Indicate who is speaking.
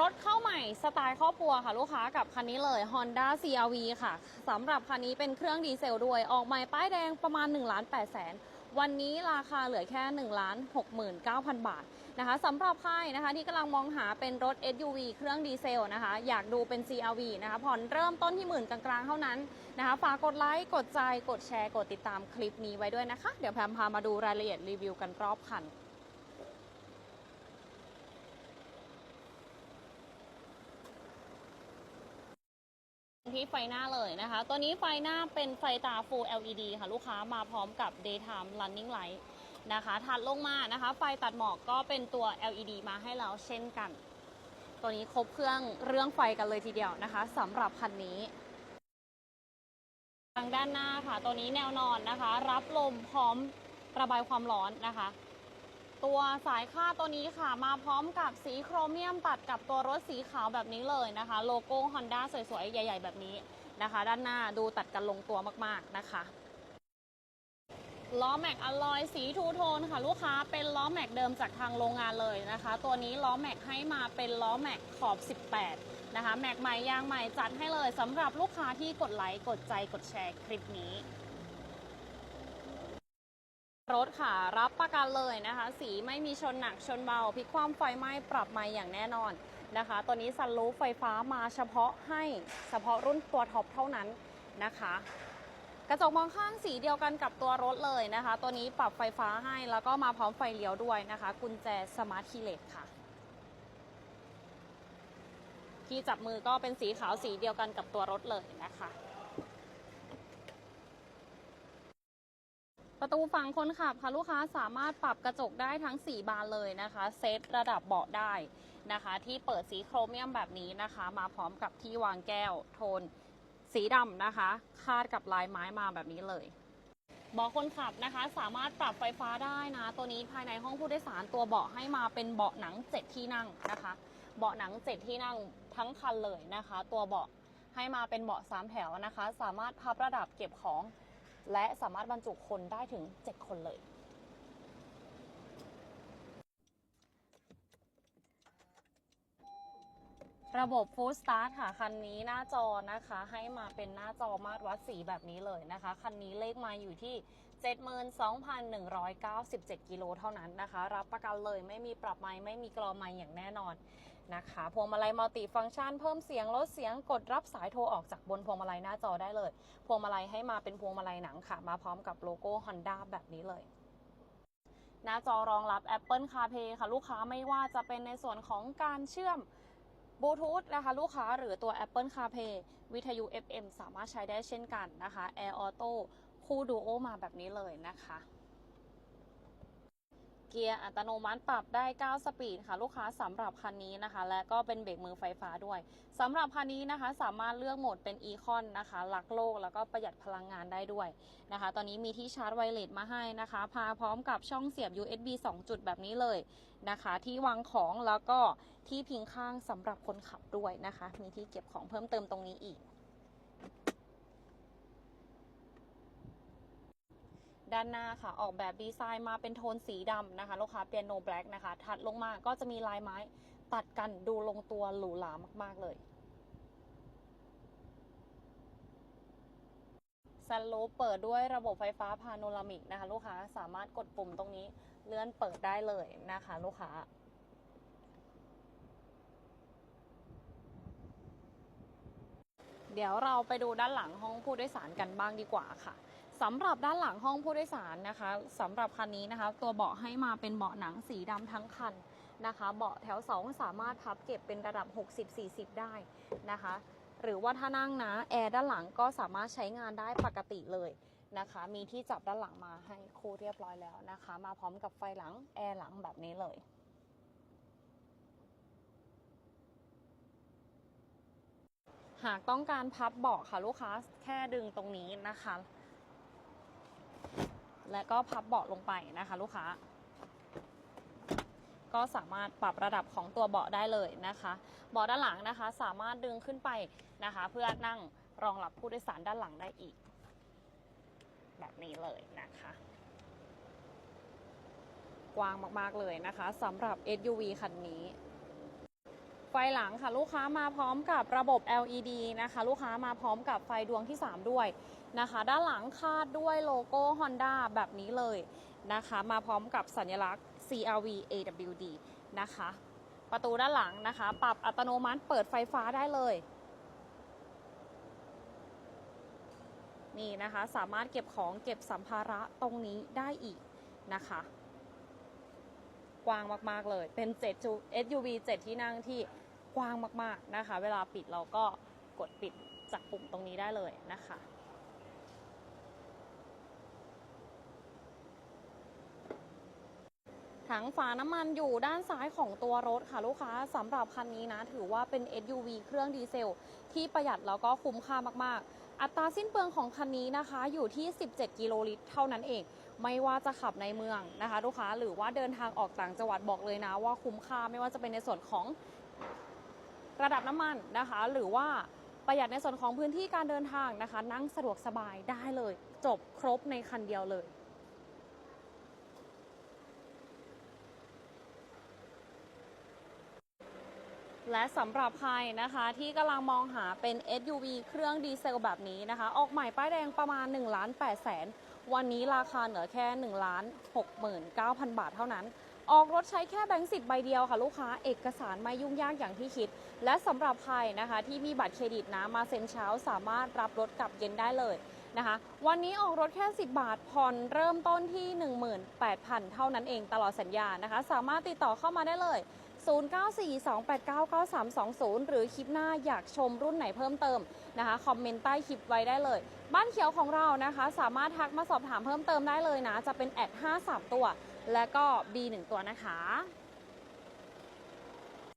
Speaker 1: รถเข้าใหม่สไตล์ครอบครัวค่ะลูกค้ากับคันนี้เลย Honda CRV ค่ะสำหรับคันนี้เป็นเครื่องดีเซลด้วย ออกใหม่ป้ายแดงประมาณ1ล้าน8แสนวันนี้ราคาเหลือแค่1ล้าน69,000 บาทนะคะสำหรับใครนะคะที่กำลังมองหาเป็นรถ SUV เครื่องดีเซลนะคะ อยากดูเป็น CRV นะคะผ่อนเริ่มต้นที่หมื่นกลางๆ เท่านั้นนะคะฝากกดไลค์กดใจกดแชร์กดติดตามคลิปนี้ไว้ด้วยนะคะ เดี๋ยวแพมพามาดูรายละเอียดรีวิวกันรอบคัน ที่ไฟหน้าเลยนะคะ ตัวนี้ไฟหน้าเป็นไฟตา Full LED ค่ะลูกค้ามาพร้อมกับ Daytime Running Light นะคะถัดลงมานะคะ ไฟตัดหมอกก็เป็นตัว LED มาให้เราเช่นกัน ตัวนี้ครบเครื่องเรื่องไฟกันเลยทีเดียวนะคะสำหรับคันนี้ทางด้านหน้าค่ะ ตัวนี้แนวนอนนะคะ รับลมพร้อมระบายความร้อนนะคะ ตัวสายค่าตัวนี้ค่ะ มาพร้อมกับสีโครเมียมตัดกับตัวรถสีขาวแบบนี้เลยนะคะ โลโก้ Honda สวยๆ ใหญ่ๆ แบบนี้นะคะ ด้านหน้าดูตัดกันลงตัวมากๆนะคะล้อแม็กอลลอยสีทูโทนค่ะ ลูกค้าเป็นล้อแม็กเดิมจากทางโรงงานเลยนะคะ ตัวนี้ล้อแม็กให้มาเป็นล้อแม็กขอบ 18 นะคะ แม็กใหม่ยางใหม่จัดให้เลยสำหรับลูกค้าที่กดไลค์กดใจกดแชร์คลิปนี้ รถค่ะรับประกันเลยนะคะ สีไม่มีชนหนักชนเบาพลิกความไฟไหม้ปรับใหม่อย่างแน่นอนนะคะ ตัวนี้ซันรูฟไฟฟ้ามาเฉพาะให้เฉพาะรุ่นตัวท็อปเท่านั้นนะคะ กระจกมองข้างสีเดียวกันกับตัวรถเลยนะคะ ตัวนี้ปรับไฟฟ้าให้แล้วก็มาพร้อมไฟเลี้ยวด้วยนะคะ กุญแจสมาร์ทคีย์เลสค่ะที่จับมือก็เป็นสีขาวสีเดียวกันกับตัวรถเลยนะคะ ประตูฝั่งคนขับค่ะลูกค้าสามารถปรับกระจกได้ทั้ง 4 บานเลยนะคะ เซตระดับเบาะได้นะคะ ที่เปิดสีโครเมียมแบบนี้นะคะ มาพร้อมกับที่วางแก้วโทน สีดำนะคะ คาดกับลายไม้มาแบบนี้เลยเบาะคนขับนะคะ สามารถปรับไฟฟ้าได้นะ ตัวนี้ภายในห้องผู้โดยสารตัวเบาะให้มาเป็นเบาะหนัง 7 ที่นั่งนะคะ เบาะหนัง 7 ที่นั่งทั้งคันเลยนะคะ ตัวเบาะให้มาเป็นเบาะ3แถวนะคะ สามารถพับระดับเก็บของ และสามารถบรรจุคนได้ถึง 7 คนเลยระบบ Full Start ค่ะ คันนี้หน้าจอนะคะ ให้มาเป็นหน้าจอมาตรวัดสีแบบนี้เลยนะคะ คันนี้เลขมาอยู่ที่ 72,197 กิโลเท่านั้นนะคะ รับประกันเลยไม่มีปรับไม้ไม่มีกรอไม้อย่างแน่นอน นะคะพวงมาลัยมัลติฟังก์ชัน เพิ่มเสียงลดเสียงกดรับสายโทรออกจากบนพวงมาลัยหน้าจอได้เลย พวงมาลัยให้มาเป็นพวงมาลัยหนังค่ะ มาพร้อมกับโลโก้ Honda แบบนี้เลยหน้าจอรองรับ Apple CarPlay ค่ะ ลูกค้าไม่ว่าจะเป็นในส่วนของการเชื่อมบลูทูธนะคะ ลูกค้าหรือตัว Apple CarPlay วิทยุ FM สามารถใช้ได้เช่นกันนะคะ Air Auto คู่ดูโอมาแบบนี้เลยนะคะ เกียร์อัตโนมัติปรับได้ 9 สปีดค่ะลูกค้าสำหรับคันนี้นะคะ และก็เป็นเบรกมือไฟฟ้าด้วยสำหรับคันนี้นะคะ สามารถเลือกโหมดเป็นอีคอนนะคะรักโลกแล้วก็ประหยัดพลังงานได้ด้วยนะคะ ตอนนี้มีที่ชาร์จไวเลสมาให้นะคะ พาพร้อมกับช่องเสียบ USB 2 จุดแบบนี้เลยนะคะ ที่วางของแล้วก็ที่พิงข้างสำหรับคนขับด้วยนะคะ มีที่เก็บของเพิ่มเติมตรงนี้อีก ด้านหน้าค่ะ ออกแบบดีไซน์มาเป็นโทนสีดำนะคะ ลูกค้าเปียโนแบล็กนะคะ ถัดลงมาก็จะมีลายไม้ตัดกันดูลงตัวหรูหรามากๆเลยซันรูปเปิดด้วยระบบไฟฟ้าพาโนรามิกนะคะ ลูกค้าสามารถกดปุ่มตรงนี้เลื่อนเปิดได้เลยนะคะ ลูกค้า เดี๋ยวเราไปดูด้านหลังห้องผู้โดยสารกันบ้างดีกว่าค่ะ สำหรับด้านหลังห้องผู้โดยสารนะคะสำหรับคันนี้นะคะ ตัวเบาะให้มาเป็นเบาะหนังสีดำทั้งคันนะคะ เบาะแถว 2 สามารถพับเก็บเป็นระดับ 60-40 ได้นะคะ หรือว่าถ้านั่งนะแอร์ด้านหลังก็สามารถใช้งานได้ปกติเลยนะคะ มีที่จับด้านหลังมาให้ครูเรียบร้อยแล้วนะคะ มาพร้อมกับไฟหลังแอร์หลังแบบนี้เลยหากต้องการพับเบาะค่ะลูกค้าแค่ดึงตรงนี้นะคะ และก็พับเบาะลงไปนะคะลูกค้า ก็สามารถปรับระดับของตัวเบาะได้เลยนะคะ เบาะด้านหลังนะคะสามารถดึงขึ้นไปนะคะ เพื่อนั่งรองรับผู้โดยสารด้านหลังได้อีก แบบนี้เลยนะคะ กว้างมากๆเลยนะคะสำหรับ SUV คันนี้ ไฟหลังค่ะลูกค้ามาพร้อมกับระบบ LED นะคะ ลูกค้ามาพร้อมกับไฟดวงที่ 3 ด้วยนะคะ ด้านหลังคาดด้วยโลโก้ Honda แบบนี้เลยนะคะ มาพร้อมกับสัญลักษณ์ CRV AWD นะคะ ประตูด้านหลังนะคะ ปรับอัตโนมัติเปิดไฟฟ้าได้เลยนี่นะคะสามารถเก็บของเก็บสัมภาระตรงนี้ได้อีกนะคะ กว้างมาก ๆ เลยเป็น7จู SUV 7 ที่นั่งที่ กว้างมากๆนะคะ เวลาปิดเราก็กดปิดจากปุ่มตรงนี้ได้เลยนะคะถังฝาน้ำมันอยู่ด้านซ้ายของตัวรถค่ะลูกค้าสำหรับคันนี้นะ ถือว่าเป็น SUV เครื่องดีเซล ที่ประหยัดแล้วก็คุ้มค่ามาก ๆ อัตราสิ้นเปลืองของคันนี้นะคะ อยู่ที่ 17 กิโลลิตร เท่านั้นเอง ไม่ว่าจะขับในเมืองนะคะ ลูกค้าหรือว่าเดินทางออกต่างจังหวัดบอกเลยนะว่าคุ้มค่าไม่ว่าจะเป็นในส่วนของ ระดับน้ำมันนะคะ หรือว่าประหยัดในส่วนของพื้นที่การเดินทางนะคะ นั่งสะดวกสบายได้เลย จบครบในคันเดียวเลยและสำหรับใครนะคะที่กำลังมองหาเป็น SUV เครื่องดีเซลแบบนี้นะคะ ออกใหม่ป้ายแดงประมาณ1ล้าน8แสน วันนี้ราคาเหลือแค่1ล้าน69,000 บาทเท่านั้น ออกรถใช้แค่แบงค์สิบใบเดียวค่ะลูกค้าเอกสารไม่ยุ่งยากอย่างที่คิด และสำหรับใครนะคะที่มีบัตรเครดิตนะมาเซ็นเช้าสามารถรับรถกลับเย็นได้เลยนะคะวันนี้ออกรถแค่ 10 บาทผ่อนเริ่มต้นที่ 18,000 เท่านั้นเองตลอดสัญญานะคะ สามารถติดต่อเข้ามาได้เลย 0942899320 หรือคลิปหน้าอยากชมรุ่นไหนเพิ่มเติมนะคะ คอมเมนต์ใต้คลิปไว้ได้เลย บ้านเขียวของเรานะคะ สามารถทักมาสอบถามเพิ่มเติมได้เลยนะ จะเป็นแอด53 ตัว และก็ B1 ตัวนะคะ